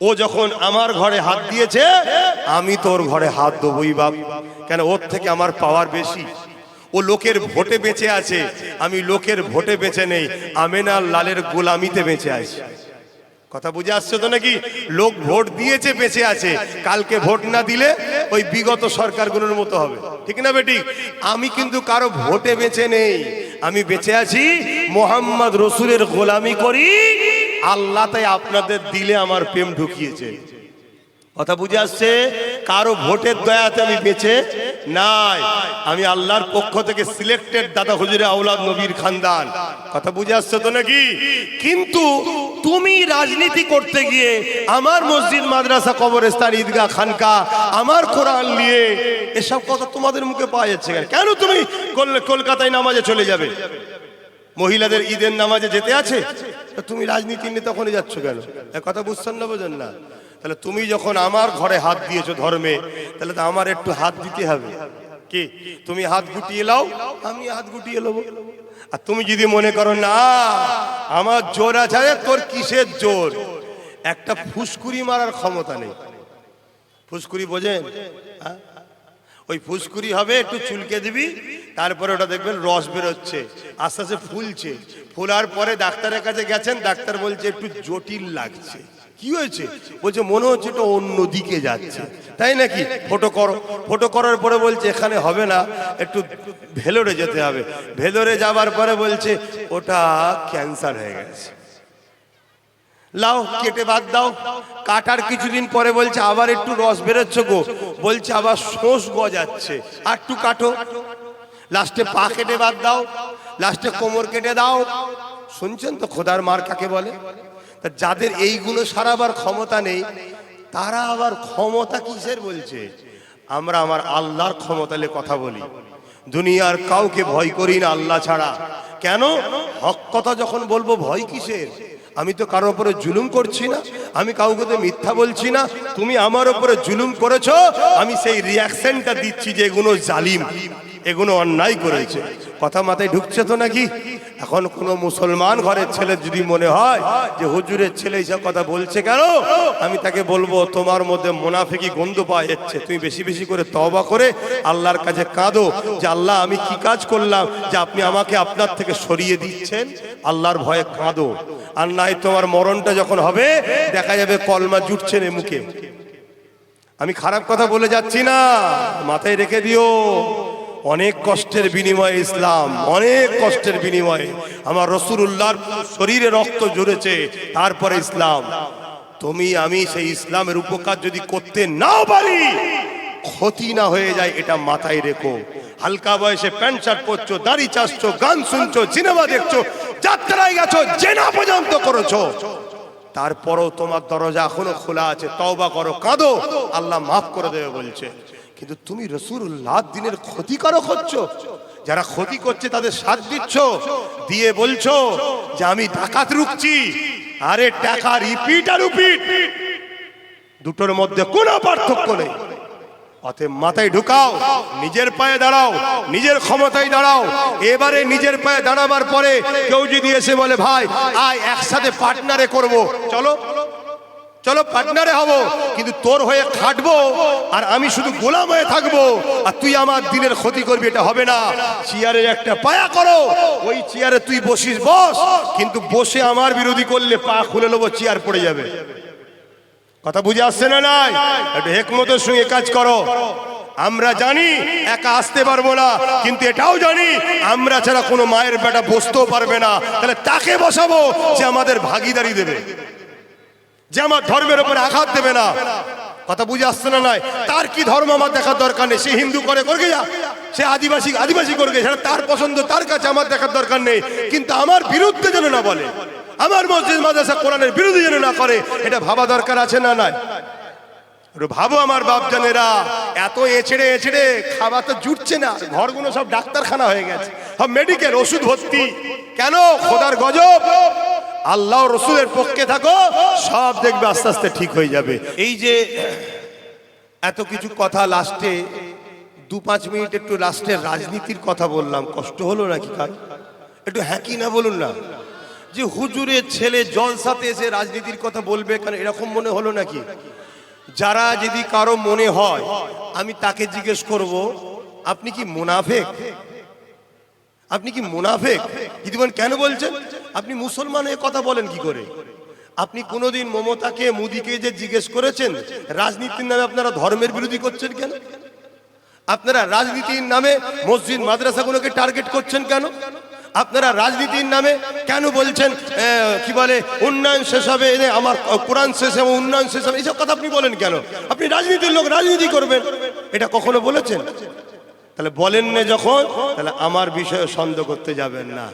ও যখন আমার ঘরে হাত দিয়েছে, আমি তোর ঘরে হাত দেবই বাপ। কেন, ওর থেকে আমার পাওয়ার বেশি। ও লোকের ভোটে বেঁচে আছে। আমি লোকের ভোটে বেঁচে নেই। আমেনার লালের গোলামিতে বেঁচে আছি। কথা বুঝে আসছে তো নাকি? লোক ভোট দিয়েছে, বেঁচে আছে। কালকে ভোট না দিলে ওই বিগত সরকারগুলোর মতো হবে। ঠিক না বেটি? আমি কিন্তু কারও ভোটে বেঁচে নেই। আমি বেঁচে আছি মোহাম্মদ রসুলের গোলামি করি। আল্লাহ তাই আপনাদের দিলে আমার প্রেম ঢুকিয়েছে। কথা বুঝে আসছে? কারও ভোটের দয়াতে আমি বেঁচে নাই। আমি আল্লাহর পক্ষ থেকে সিলেক্টেড দাদা হুজুরে আউলাদ নবীর খানদান। কথা বুঝে আসছে তো নাকি? কিন্তু তুমি রাজনীতি করতে গিয়ে আমার মসজিদ, মাদ্রাসা, কবরস্থান, ঈদগাহ খানকা আমার কোরআন নিয়ে এসব কথা তোমাদের মুখে পাওয়া যাচ্ছে কেন? তুমি কলকাতায় নামাজে চলে যাবে? মহিলাদের ঈদের নামাজে যেতে আছে? তুমি রাজনীতি নিয়ে তখনই যাচ্ছ কেন? কথা বুঝছেন না, বোঝেন না। তাহলে তুমি যখন আমার ঘরে হাত দিয়েছ ধর্মে, তাহলে তো আমার একটু হাত দিতে হবে। কি? তুমি হাত গুটিয়ে লাও আমি হাত গুটিয়ে নেব। আর তুমি যদি মনে করো, না, আমার জোর আছে তোর কিসের জোর? একটা ফুসকুরি মারার ক্ষমতা নেই। ফুসকুরি বোঝেন? হ্যাঁ? ওই ফুসকুরি হবে, একটু চুলকে দিবি, তারপরে ওটা দেখবেন রস বেরোচ্ছে, আস্তে আস্তে ফুলছে। ফোলার পরে ডাক্তারের কাছে গেছেন, ডাক্তার বলছে, একটু জটিল লাগছে। কি হয়েছে? বলছে, মনে হচ্ছে এটা অন্য দিকে যাচ্ছে। তাই নাকি? ফটো করো, ফটো করার পরে বলছে, এখানে হবে না, একটু ভেলোরে যেতে হবে। ভেলোরে যাবার পরে বলছে, ওটা ক্যান্সার হয়ে গেছে। লাও, কেটে বাদ দাও। কাটার কিছুদিন পরে বলছে, আবার একটু রস বেরোচ্ছে গো। বলছে, আবার শোষ গজাচ্ছে। আর একটু কাটো। লাস্টে পা কেটে বাদ দাও। লাস্টে কোমর কেটে দাও। শুনছেন তো, খোদার মার কাকে বলে? তা যাদের এইগুলো সারাবার ক্ষমতা নেই, তারা আবার ক্ষমতা কিসের? বলছে। আমরা আমার আল্লাহর ক্ষমতা কথা বলি। দুনিয়ার কাউকে ভয় করি না আল্লাহ ছাড়া। কেন? হক কথা যখন বলব, ভয় কিসের? আমি তো কারোর উপরে জুলুম করছি না, আমি কাউকে তো মিথ্যা বলছি না। তুমি আমার উপরে জুলুম করেছ, আমি সেই রিয়াকশনটা দিচ্ছি যে এগুলো জালিম, এগুলো অন্যায় করেছে। কথা মাথায় ঢুকছে তো নাকি? এখন কোনো মুসলমান ঘরের ছেলে যদি মনে হয় যে হুজুরের ছেলে এইসব কথা বলছে কেন? আমি তাকে বলব, তোমার মধ্যে মোনাফিকি গন্ধ পাওয়া যাচ্ছে। তুমি বেশি বেশি করে তবা করে আল্লাহর কাছে কাঁদো যে আল্লাহ, আমি কি কাজ করলাম যে আপনি আমাকে আপনার থেকে সরিয়ে দিচ্ছেন? আল্লাহর ভয়ে কাঁদো। আর নাই তোমার মরণটা যখন হবে, দেখা যাবে কলমা জুটছে নে মুখে। আমি খারাপ কথা বলে যাচ্ছি না, মাথায় রেখে দিও। অনেক কষ্টের বিনিময়ে ইসলাম, অনেক কষ্টের বিনিময়ে। আমার রসুল্লাহর শরীরে রক্ত জুড়েছে তারপরে ইসলাম। তুমি, আমি সেই ইসলামের উপকার যদি করতে নাও পারি, ক্ষতি না হয়ে যায়, এটা মাথায় রেখো। হালকা বয়সে প্যান্ট, শার্ট পরছো, দাড়ি চাষছো গান শুনছো, সিনেমা দেখছ, যাত্রায় গেছো, জেনা পর্যন্ত করেছ। তারপরও তোমার দরজা এখনও খোলা আছে, তওবা করো, কাঁদো। আল্লাহ মাফ করে দেবে বলছে। কিন্তু তুমি রসুল্লাহ দিনের ক্ষতিকারক হচ্ছ। যারা ক্ষতি করছে, তাদের সাথ দিচ্ছ, দিয়ে বলছো যে আমি ডাকাত রুখছি। আরে টাকা রিপিট আর রিপিট দুটোর মধ্যে কোনো পার্থক্য নেই। অতএব মাথায় ঢুকাও, নিজের পায়ে দাঁড়াও, নিজের ক্ষমতায় দাঁড়াও। এবারে নিজের পায়ে দাঁড়াবার পরে কেউ যদি এসে বলে, ভাই, আয়, একসাথে পার্টনারে করব। চলো। চলো পার্টনারে হব। কিন্তু তোর হয়ে খাটবো আর আমি শুধু গোলাম হয়ে থাকব। আর তুই আমার দিনের ক্ষতি করবি, এটা হবে না। চেয়ারে একটা পায়া করো। ওই চেয়ারে তুই বসিস, বস। কিন্তু বসে আমার বিরোধী করলে পা খুলে নেব চেয়ার পড়ে যাবে। কথা বুঝে আসছে না নাই? একটু হেকমতের সঙ্গে কাজ করো। আমরা জানি একা আসতে পারব না, কিন্তু এটাও জানি আমরা ছাড়া কোনো মায়ের বেটা বসতেও পারবে না। তাহলে তাকে বসাবো যে আমাদের ভাগিদারি দেবে। যে আমার ধর্মের উপরে আঘাত দেবে না। কথা বুঝে আসছে না নাই? তার কি ধর্ম আমার দেখার দরকার নেই? সে হিন্দু করে করবে যা সে আদিবাসী আদিবাসী করবে সেটা তার পছন্দ, তার কাছে আমার দেখার দরকার নেই। কিন্তু আমার বিরুদ্ধে যেন না বলে, আমার মসজিদ, মাদ্রাসা, কোরআনের বিরোধী যেন না করে, এটা ভাবা দরকার আছে না একটু ভাবো আমার বাপজানেরা এত এছেড়ে এছেড়ে খাবার তো জুটছে না। ঘরগুলো সব ডাক্তারখানা হয়ে গেছে। সব মেডিকেল ওষুধ ভর্তি। কেন? খোদার গজব। আল্লাহ রসুলের পক্ষে থাকো, সব দেখবে আস্তে আস্তে ঠিক হয়ে যাবে। এই যে এত কিছু কথা লাস্টে, দু পাঁচ মিনিট একটু লাস্টের রাজনীতির কথা বললাম, কষ্ট হলো নাকি কার? একটু হ্যাঁ না বলুন না। যে হুজুরের ছেলে জলসাতে এসে রাজনীতির কথা বলবে, কারণ এরকম মনে হলো নাকি? যারা যদি কারও মনে হয়, আমি তাকে জিজ্ঞেস করব, আপনি কি মুনাফেক? আপনি কি মুনাফেক? যদি কেন বলছেন? আপনি মুসলমান হয়ে কথা বলেন কি করে? আপনি কোনোদিন মমতাকে, মোদিকে যে জিজ্ঞেস করেছেন, রাজনীতির নামে আপনারা ধর্মের বিরোধী করছেন কেন? আপনারা রাজনীতির নামে মসজিদ, মাদ্রাসাগুলোকে টার্গেট করছেন কেন? আপনারা রাজনীতির নামে কেন বলছেন কি বলে, উন্নয়ন শেষ হবে এনে আমার কোরআন শেষ হবে, উন্নয়ন শেষ হবে এইসব কথা আপনি বলেন কেন? আপনি রাজনীতির লোক, রাজনীতি করবেন। এটা কখনো বলেছেন? তাহলে বলেন না যখন, তাহলে আমার বিষয়ে সন্দেহ করতে যাবেন না।